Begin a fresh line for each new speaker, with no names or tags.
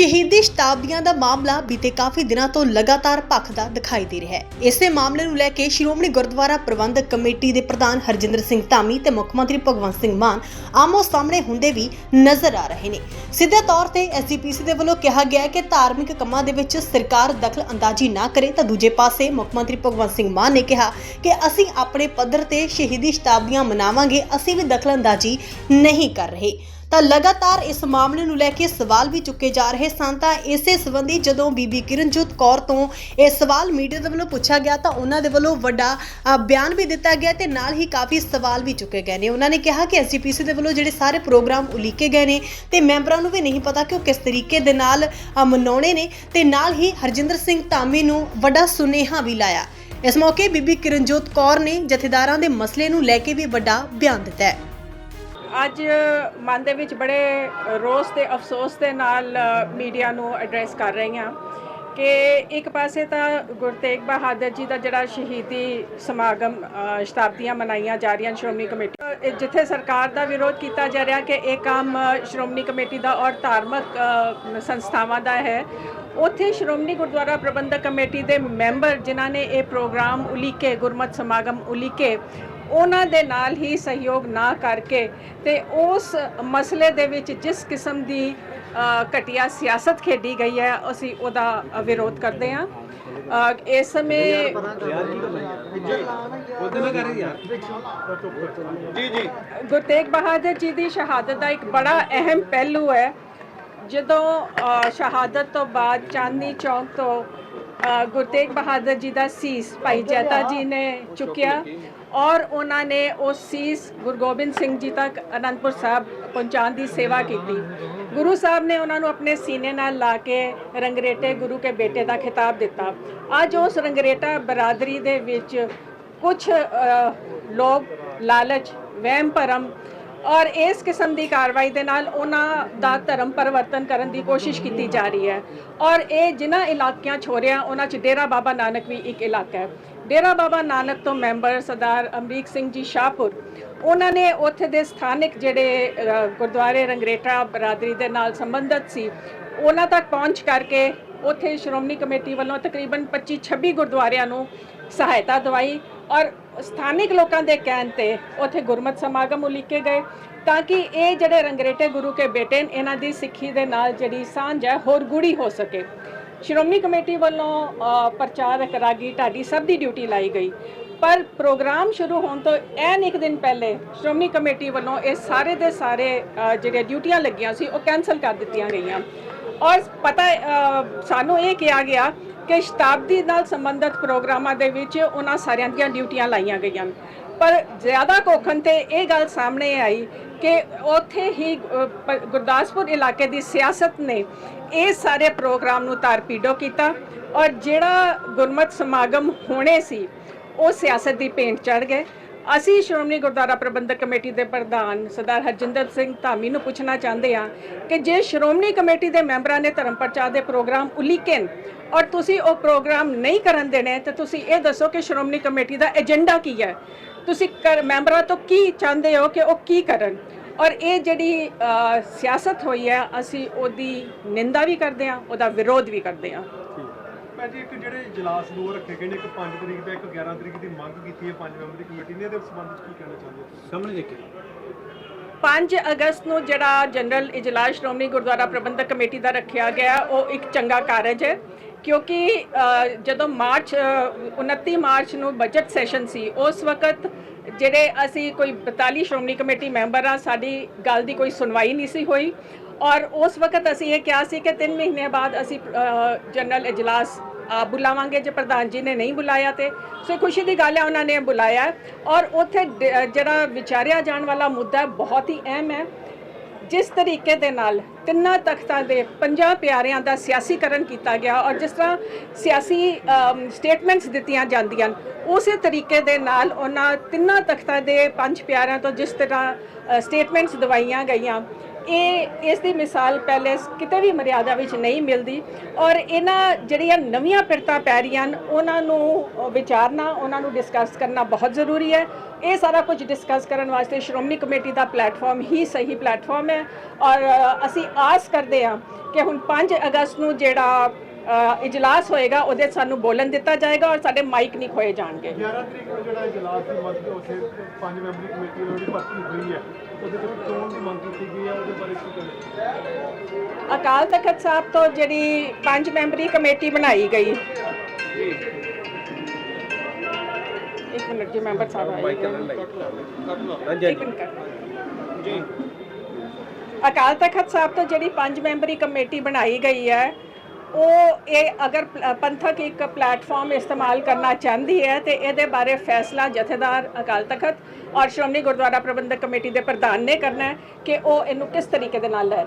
ਸ਼ਹੀਦੀ ਸ਼ਤਾਬਦੀਆਂ ਦਾ ਮਾਮਲਾ ਬੀਤੇ ਕਾਫੀ ਦਿਨਾਂ ਤੋਂ ਲਗਾਤਾਰ ਭਖਦਾ ਦਿਖਾਈ ਦੇ ਰਿਹਾ ਹੈ। ਇਸੇ ਮਾਮਲੇ ਨੂੰ ਲੈ ਕੇ ਸ਼੍ਰੋਮਣੀ ਗੁਰਦੁਆਰਾ ਪ੍ਰਬੰਧਕ ਕਮੇਟੀ ਦੇ ਪ੍ਰਧਾਨ ਹਰਜਿੰਦਰ ਸਿੰਘ ਧਾਮੀ ਤੇ ਮੁੱਖ ਮੰਤਰੀ ਭਗਵੰਤ ਸਿੰਘ ਮਾਨ ਆਮੋ ਸਾਹਮਣੇ ਹੁੰਦੇ ਵੀ ਨਜ਼ਰ ਆ ਰਹੇ ਨੇ। ਸਿੱਧੇ ਤੌਰ ਤੇ ਐਸਜੀਪੀਸੀ ਦੇ ਵੱਲੋਂ ਕਿਹਾ ਗਿਆ ਹੈ ਕਿ ਧਾਰਮਿਕ ਕੰਮਾਂ ਦੇ ਵਿੱਚ ਸਰਕਾਰ ਦਖਲ ਅੰਦਾਜ਼ੀ ਨਾ ਕਰੇ ਤਾਂ ਦੂਜੇ ਪਾਸੇ ਮੁੱਖ ਮੰਤਰੀ ਭਗਵੰਤ ਸਿੰਘ ਮਾਨ ਨੇ ਕਿਹਾ ਕਿ ਅਸੀਂ ਆਪਣੇ ਪੱਧਰ ਤੇ ਸ਼ਹੀਦੀ ਸ਼ਤਾਬਦੀਆਂ ਮਨਾਵਾਂਗੇ, ਅਸੀਂ ਵੀ ਦਖਲ ਅੰਦਾਜ਼ੀ ਨਹੀਂ ਕਰ ਰਹੇ। ਤਾਂ ਲਗਾਤਾਰ ਇਸ ਮਾਮਲੇ ਨੂੰ ਲੈ ਕੇ ਸਵਾਲ ਵੀ ਚੁੱਕੇ ਜਾ ਰਹੇ ਸਨ। ਤਾਂ ਇਸੇ ਸੰਬੰਧੀ ਜਦੋਂ ਬੀਬੀ ਕਿਰਨਜੋਤ ਕੌਰ ਤੋਂ ਇਹ ਸਵਾਲ ਮੀਡੀਆ ਦੇ ਵੱਲੋਂ ਪੁੱਛਿਆ ਗਿਆ ਤਾਂ ਉਹਨਾਂ ਦੇ ਵੱਲੋਂ ਵੱਡਾ ਬਿਆਨ ਵੀ ਦਿੱਤਾ ਗਿਆ ਤੇ ਨਾਲ ਹੀ ਕਾਫੀ ਸਵਾਲ ਵੀ ਚੁੱਕੇ ਗਏ ਨੇ। ਉਹਨਾਂ ਨੇ ਕਿਹਾ ਕਿ ਐਸਜੀਪੀਸੀ ਦੇ ਵੱਲੋਂ ਜਿਹੜੇ ਸਾਰੇ ਪ੍ਰੋਗਰਾਮ ਉਲੀਕੇ ਗਏ ਨੇ ਤੇ ਮੈਂਬਰਾਂ ਨੂੰ ਵੀ ਨਹੀਂ ਪਤਾ ਕਿ ਉਹ ਕਿਸ ਤਰੀਕੇ ਦੇ ਨਾਲ ਮਨਾਉਣੇ ਨੇ ਤੇ ਨਾਲ ਹੀ ਹਰਜਿੰਦਰ ਸਿੰਘ ਧਾਮੀ ਨੂੰ ਵੱਡਾ ਸੁਨੇਹਾ ਵੀ ਲਾਇਆ। ਇਸ ਮੌਕੇ ਬੀਬੀ ਕਿਰਨਜੋਤ ਕੌਰ ਨੇ ਜਥੇਦਾਰਾਂ ਦੇ ਮਸਲੇ ਨੂੰ ਲੈ ਕੇ ਵੀ ਵੱਡਾ ਬਿਆਨ ਦਿੱਤਾ ਹੈ।
ਅੱਜ ਮਨ ਦੇ ਵਿੱਚ ਬੜੇ ਰੋਸ ਤੇ ਅਫਸੋਸ ਦੇ ਨਾਲ ਮੀਡੀਆ ਨੂੰ ਐਡਰੈਸ ਕਰ ਰਹੀ ਹਾਂ ਕਿ ਇੱਕ ਪਾਸੇ ਤਾਂ ਗੁਰੂ ਤੇਗ ਬਹਾਦਰ ਜੀ ਦਾ ਜਿਹੜਾ ਸ਼ਹੀਦੀ ਸਮਾਗਮ ਸ਼ਤਾਬਦੀਆਂ ਮਨਾਈਆਂ ਜਾ ਰਹੀਆਂ ਸ਼੍ਰੋਮਣੀ ਕਮੇਟੀ ਜਿੱਥੇ ਸਰਕਾਰ ਦਾ ਵਿਰੋਧ ਕੀਤਾ ਜਾ ਰਿਹਾ ਕਿ ਇਹ ਕੰਮ ਸ਼੍ਰੋਮਣੀ ਕਮੇਟੀ ਦਾ ਔਰ ਧਾਰਮਿਕ ਸੰਸਥਾਵਾਂ ਦਾ ਹੈ, ਉੱਥੇ ਸ਼੍ਰੋਮਣੀ ਗੁਰਦੁਆਰਾ ਪ੍ਰਬੰਧਕ ਕਮੇਟੀ ਦੇ ਮੈਂਬਰ ਜਿਨ੍ਹਾਂ ਨੇ ਇਹ ਪ੍ਰੋਗਰਾਮ ਉਲੀਕੇ, ਗੁਰਮਤ ਸਮਾਗਮ ਉਲੀਕੇ ਉਹਨਾਂ ਦੇ ਨਾਲ ਹੀ ਸਹਿਯੋਗ ਨਾ ਕਰਕੇ ਤੇ ਉਸ ਮਸਲੇ ਦੇ ਵਿੱਚ ਜਿਸ ਕਿਸਮ ਦੀ ਘਟੀਆ ਸਿਆਸਤ ਖੇਡੀ ਗਈ ਹੈ ਅਸੀਂ ਉਹਦਾ ਵਿਰੋਧ ਕਰਦੇ ਹਾਂ। ਇਸ ਸਮੇਂ
ਜੀ ਜੀ।
ਗੁਰੂ ਤੇਗ ਬਹਾਦਰ ਜੀ ਦੀ ਸ਼ਹਾਦਤ ਦਾ ਇੱਕ ਬੜਾ ਅਹਿਮ ਪਹਿਲੂ ਹੈ। ਜਦੋਂ ਸ਼ਹਾਦਤ ਤੋਂ ਬਾਅਦ ਚਾਂਦਨੀ ਚੌਕ ਤੋਂ ਅ, ਗੁਰੂ ਤੇਗ ਬਹਾਦਰ ਜੀ ਦਾ ਸੀਸ ਭਾਈ ਜੈਤਾ ਜੀ ਨੇ ਚੁੱਕਿਆ ਔਰ ਉਹਨਾਂ ਨੇ ਉਹ ਸੀਸ ਗੁਰੂ ਗੋਬਿੰਦ ਸਿੰਘ ਜੀ ਤੱਕ ਅਨੰਦਪੁਰ ਸਾਹਿਬ ਪਹੁੰਚਾਉਣ ਦੀ ਸੇਵਾ ਕੀਤੀ। ਗੁਰੂ ਸਾਹਿਬ ਨੇ ਉਹਨਾਂ ਨੂੰ ਆਪਣੇ ਸੀਨੇ ਨਾਲ ਲਾ ਕੇ ਰੰਗਰੇਟੇ ਗੁਰੂ ਕੇ ਬੇਟੇ ਦਾ ਖਿਤਾਬ ਦਿੱਤਾ। ਅੱਜ ਉਸ ਰੰਗਰੇਟਾ ਬਰਾਦਰੀ ਦੇ ਵਿੱਚ ਕੁਝ ਲੋਕ ਲਾਲਚ ਵਹਿਮ ਭਰਮ ਔਰ ਇਸ ਕਿਸਮ ਦੀ ਕਾਰਵਾਈ ਦੇ ਨਾਲ ਉਹਨਾਂ ਦਾ ਧਰਮ ਪਰਿਵਰਤਨ ਕਰਨ ਦੀ ਕੋਸ਼ਿਸ਼ ਕੀਤੀ ਜਾ ਰਹੀ ਹੈ। ਔਰ ਇਹ ਜਿਨ੍ਹਾਂ ਇਲਾਕਿਆਂ ਛੋਰਿਆ ਉਹਨਾਂ 'ਚ ਡੇਰਾ ਬਾਬਾ ਨਾਨਕ ਵੀ ਇੱਕ ਇਲਾਕਾ ਹੈ। ਡੇਰਾ ਬਾਬਾ ਨਾਨਕ ਤੋਂ ਮੈਂਬਰ ਸਰਦਾਰ ਅਮਰੀਕ ਸਿੰਘ ਜੀ ਸ਼ਾਹਪੁਰ, ਉਹਨਾਂ ਨੇ ਉੱਥੇ ਦੇ ਸਥਾਨਕ ਜਿਹੜੇ ਗੁਰਦੁਆਰੇ ਰੰਗਰੇਟਾ ਬਰਾਦਰੀ ਦੇ ਨਾਲ ਸੰਬੰਧਿਤ ਸੀ, ਉਹਨਾਂ ਤੱਕ ਪਹੁੰਚ ਕਰਕੇ ਉੱਥੇ ਸ਼੍ਰੋਮਣੀ ਕਮੇਟੀ ਵੱਲੋਂ ਤਕਰੀਬਨ 25-26 ਗੁਰਦੁਆਰਿਆਂ ਨੂੰ ਸਹਾਇਤਾ ਦਵਾਈ ਔਰ ਸਥਾਨਿਕ ਲੋਕਾਂ ਦੇ ਕਹਿਣ ਤੇ ਉੱਥੇ ਗੁਰਮਤ ਸਮਾਗਮ ਉਲੀਕੇ ਗਏ ਤਾਂ ਕਿ ਇਹ ਜਿਹੜੇ ਰੰਗਰੇਟੇ ਗੁਰੂ ਕੇ ਬੇਟੇ ਨੇ ਇਹਨਾਂ ਦੀ ਸਿੱਖੀ ਦੇ ਨਾਲ ਜਿਹੜੀ ਸਾਂਝ ਹੈ ਹੋਰ ਗੂੜੀ ਹੋ ਸਕੇ। ਸ਼੍ਰੋਮਣੀ ਕਮੇਟੀ ਵੱਲੋਂ ਪ੍ਰਚਾਰਕ ਰਾਗੀ ਢਾਡੀ ਸਭ ਦੀ ਡਿਊਟੀ ਲਾਈ ਗਈ। ਪਰ ਪ੍ਰੋਗਰਾਮ ਸ਼ੁਰੂ ਹੋਣ ਤੋਂ ਐਨ ਇੱਕ ਦਿਨ ਪਹਿਲੇ ਸ਼੍ਰੋਮਣੀ ਕਮੇਟੀ ਵੱਲੋਂ ਇਹ ਸਾਰੇ ਦੇ ਸਾਰੇ ਅ, ਜਿਹੜੇ ਡਿਊਟੀਆਂ ਲੱਗੀਆਂ ਸੀ ਉਹ ਕੈਨਸਲ ਕਰ ਦਿੱਤੀਆਂ ਗਈਆਂ। ਔਰ ਪਤਾ ਸਾਨੂੰ ਇਹ ਕਿਹਾ ਗਿਆ ਕਿ ਸ਼ਤਾਬਦੀ ਨਾਲ ਸੰਬੰਧਿਤ ਪ੍ਰੋਗਰਾਮਾਂ ਦੇ ਵਿੱਚ ਉਹਨਾਂ ਸਾਰਿਆਂ ਦੀਆਂ ਡਿਊਟੀਆਂ ਲਾਈਆਂ ਗਈਆਂ। ਪਰ ਜ਼ਿਆਦਾ ਕੋਖਣ ਤੇ ਇਹ ਗੱਲ ਸਾਹਮਣੇ ਆਈ ਕਿ ਉੱਥੇ ਹੀ ਗੁਰਦਾਸਪੁਰ ਇਲਾਕੇ ਦੀ ਸਿਆਸਤ ਨੇ ਇਹ ਸਾਰੇ ਪ੍ਰੋਗਰਾਮ ਨੂੰ ਤਾਰਪੀਡੋ ਕੀਤਾ ਔਰ ਜਿਹੜਾ ਗੁਰਮਤ ਸਮਾਗਮ ਹੋਣੇ ਸੀ, ਉਹ ਸਿਆਸਤ ਦੀ ਪੇਂਟ ਚੜ ਗਏ। ਅਸੀਂ ਸ਼੍ਰੋਮਣੀ ਗੁਰਦੁਆਰਾ ਪ੍ਰਬੰਧਕ ਕਮੇਟੀ ਦੇ ਪ੍ਰਧਾਨ ਸਰਦਾਰ ਹਰਜਿੰਦਰ ਸਿੰਘ ਧਾਮੀ ਨੂੰ ਪੁੱਛਣਾ ਚਾਹੁੰਦੇ ਹਾਂ ਕਿ ਜੇ ਸ਼੍ਰੋਮਣੀ ਕਮੇਟੀ ਦੇ ਮੈਂਬਰਾਂ ਨੇ ਧਰਮ ਪ੍ਰਚਾਰ ਦੇ ਪ੍ਰੋਗਰਾਮ ਉਲੀਕੇ ਨੇ ਔਰ ਤੁਸੀਂ ਉਹ ਪ੍ਰੋਗਰਾਮ ਨਹੀਂ ਕਰਨ ਦੇਣੇ ਤਾਂ ਤੁਸੀਂ ਇਹ ਦੱਸੋ ਕਿ ਸ਼੍ਰੋਮਣੀ ਕਮੇਟੀ ਦਾ ਏਜੰਡਾ ਕੀ ਹੈ? ਤੁਸੀਂ ਮੈਂਬਰਾਂ ਤੋਂ ਕੀ ਚਾਹੁੰਦੇ ਹੋ ਕਿ ਉਹ ਕੀ ਕਰਨ? ਔਰ ਇਹ ਜਿਹੜੀ ਸਿਆਸਤ ਹੋਈ ਹੈ ਅਸੀਂ ਉਹਦੀ ਨਿੰਦਾ ਵੀ ਕਰਦੇ ਹਾਂ ਉਹਦਾ ਵਿਰੋਧ ਵੀ ਕਰਦੇ ਹਾਂ।
ਮੈਂ ਜੀ ਇੱਕ ਜਿਹੜੇ ਇਜਲਾਸ ਦੋ ਰੱਖੇ ਗਏ ਨੇ ਇੱਕ 5 ਤਰੀਕ ਦਾ ਇੱਕ 11 ਤਰੀਕ ਦੀ ਮੰਗ ਕੀਤੀ ਹੈ ਪੰਜ ਮੈਂਬਰੀ ਕਮੇਟੀ ਨੇ ਇਹਦੇ ਸੰਬੰਧ ਵਿੱਚ ਕੀ ਕਹਿਣਾ ਚਾਹੁੰਦੇ ਹੋ? ਸਾਹਮਣੇ ਦੇਖੇ
5 ਅਗਸਤ ਨੂੰ ਜਿਹੜਾ ਜਨਰਲ ਇਜਲਾਸ ਸ਼੍ਰੋਮਣੀ ਗੁਰਦੁਆਰਾ ਪ੍ਰਬੰਧਕ ਕਮੇਟੀ ਦਾ ਰੱਖਿਆ ਗਿਆ ਉਹ ਇੱਕ ਚੰਗਾ ਕਾਰਜ ਹੈ। ਕਿਉਂਕਿ ਜਦੋਂ ਮਾਰਚ ਅ, 29 ਮਾਰਚ ਨੂੰ ਬਜਟ ਸੈਸ਼ਨ ਸੀ ਉਸ ਵਕਤ ਜਿਹੜੇ ਅਸੀਂ ਕੋਈ 42 ਸ਼੍ਰੋਮਣੀ ਕਮੇਟੀ ਮੈਂਬਰ ਆ ਸਾਡੀ ਗੱਲ ਦੀ ਕੋਈ ਸੁਣਵਾਈ ਨਹੀਂ ਸੀ ਹੋਈ। ਔਰ ਉਸ ਵਕਤ ਅਸੀਂ ਇਹ ਕਿਹਾ ਸੀ ਕਿ 3 ਮਹੀਨੇ ਬਾਅਦ ਅਸੀਂ ਜਨਰਲ ਇਜਲਾਸ ਆਪ ਬੁਲਾਵਾਂਗੇ ਜੇ ਪ੍ਰਧਾਨ ਜੀ ਨੇ ਨਹੀਂ ਬੁਲਾਇਆ ਤੇ। ਸੋ ਖੁਸ਼ੀ ਦੀ ਗੱਲ ਹੈ ਉਹਨਾਂ ਨੇ ਬੁਲਾਇਆ। ਔਰ ਉੱਥੇ ਡ- ਜਿਹੜਾ ਵਿਚਾਰਿਆ ਜਾਣ ਵਾਲਾ ਮੁੱਦਾ ਬਹੁਤ ਹੀ ਅਹਿਮ ਹੈ। ਜਿਸ ਤਰੀਕੇ ਦੇ ਨਾਲ ਤਿੰਨਾਂ ਤਖਤਾਂ ਦੇ ਪੰਜਾਂ ਪਿਆਰਿਆਂ ਦਾ ਸਿਆਸੀਕਰਨ ਕੀਤਾ ਗਿਆ ਔਰ ਜਿਸ ਤਰ੍ਹਾਂ ਸਿਆਸੀ ਸਟੇਟਮੈਂਟਸ ਦਿੱਤੀਆਂ ਜਾਂਦੀਆਂ ਹਨ, ਉਸੇ ਤਰੀਕੇ ਦੇ ਨਾਲ ਉਹਨਾਂ ਤਿੰਨਾਂ ਤਖਤਾਂ ਦੇ ਪੰਜ ਪਿਆਰਿਆਂ ਤੋਂ ਜਿਸ ਤਰ੍ਹਾਂ ਸਟੇਟਮੈਂਟਸ ਦਵਾਈਆਂ ਗਈਆਂ ਇਹ, ਇਸ ਦੀ ਮਿਸਾਲ ਪਹਿਲੇ ਕਿਤੇ ਵੀ ਮਰਿਆਦਾ ਵਿੱਚ ਨਹੀਂ ਮਿਲਦੀ ਔਰ ਇਹਨਾਂ ਜਿਹੜੀਆਂ ਨਵੀਆਂ ਪਿਰਤਾਂ ਪੈ ਰਹੀਆਂ ਹਨ, ਉਹਨਾਂ ਨੂੰ ਵਿਚਾਰਨਾ, ਉਹਨਾਂ ਨੂੰ ਡਿਸਕਸ ਕਰਨਾ ਬਹੁਤ ਜ਼ਰੂਰੀ ਹੈ। ਇਹ ਸਾਰਾ ਕੁਝ ਡਿਸਕਸ ਕਰਨ ਵਾਸਤੇ ਸ਼੍ਰੋਮਣੀ ਕਮੇਟੀ ਦਾ ਪਲੇਟਫਾਰਮ ਹੀ ਸਹੀ ਪਲੇਟਫਾਰਮ ਹੈ ਔਰ ਅਸੀਂ ਆਸ ਕਰਦੇ ਹਾਂ ਕਿ ਹੁਣ 5 ਅਗਸਤ ਨੂੰ ਜਿਹੜਾ ਇਜਲਾਸ ਹੋਏਗਾ, ਉਹਦੇ 'ਚ ਸਾਨੂੰ ਬੋਲਣ ਦਿੱਤਾ ਜਾਏਗਾ ਔਰ ਸਾਡੇ ਮਾਈਕ ਨਹੀਂ ਖੋਏ ਜਾਣਗੇ।
11 ਤਰੀਕ ਨੂੰ ਜਿਹੜਾ ਇਜਲਾਸ ਦੀ ਮੰਗ ਉੱਥੇ ਪੰਜ ਮੈਂਬਰੀ ਕਮੇਟੀ ਵੱਲੋਂ ਭਰਤੀ ਹੋਈ ਹੈ ਉਹਦੇ ਤੇ ਚੋਣ ਦੀ ਮੰਗ ਕੀਤੀ ਗਈ ਹੈ ਉਹਦੇ ਬਾਰੇ ਕੀ ਕਹਿਣਾ?
ਅਕਾਲ ਤਖਤ ਸਾਹਿਬ ਤੋਂ ਜਿਹੜੀ ਪੰਜ ਮੈਂਬਰੀ ਕਮੇਟੀ ਬਣਾਈ ਗਈ। ਇੱਕ ਮਿੰਟ ਜੀ ਮੈਂਬਰ ਸਾਹਿਬ ਆਏ ਇੱਕ ਮਿੰਟ। ਕਰ ਜੀ ਅਕਾਲ ਤਖਤ ਸਾਹਿਬ ਤੋਂ ਜਿਹੜੀ ਪੰਜ ਮੈਂਬਰੀ ਕਮੇਟੀ ਬਣਾਈ ਗਈ ਹੈ ਉਹ ਇਹ ਅਗਰ ਪੰਥਕ ਇੱਕ ਪਲੇਟਫਾਰਮ ਇਸਤੇਮਾਲ ਕਰਨਾ ਚਾਹੁੰਦੀ ਹੈ ਤੇ ਇਹਦੇ ਬਾਰੇ ਫੈਸਲਾ ਜਥੇਦਾਰ ਅਕਾਲ ਤਖਤ ਔਰ ਸ਼੍ਰੋਮਣੀ ਗੁਰਦੁਆਰਾ ਪ੍ਰਬੰਧਕ ਕਮੇਟੀ ਦੇ ਪ੍ਰਧਾਨ ਨੇ ਕਰਨਾ ਹੈ ਕਿ ਉਹ ਇਹਨੂੰ ਕਿਸ ਤਰੀਕੇ ਦੇ ਨਾਲ ਲੈ ਰਹੇ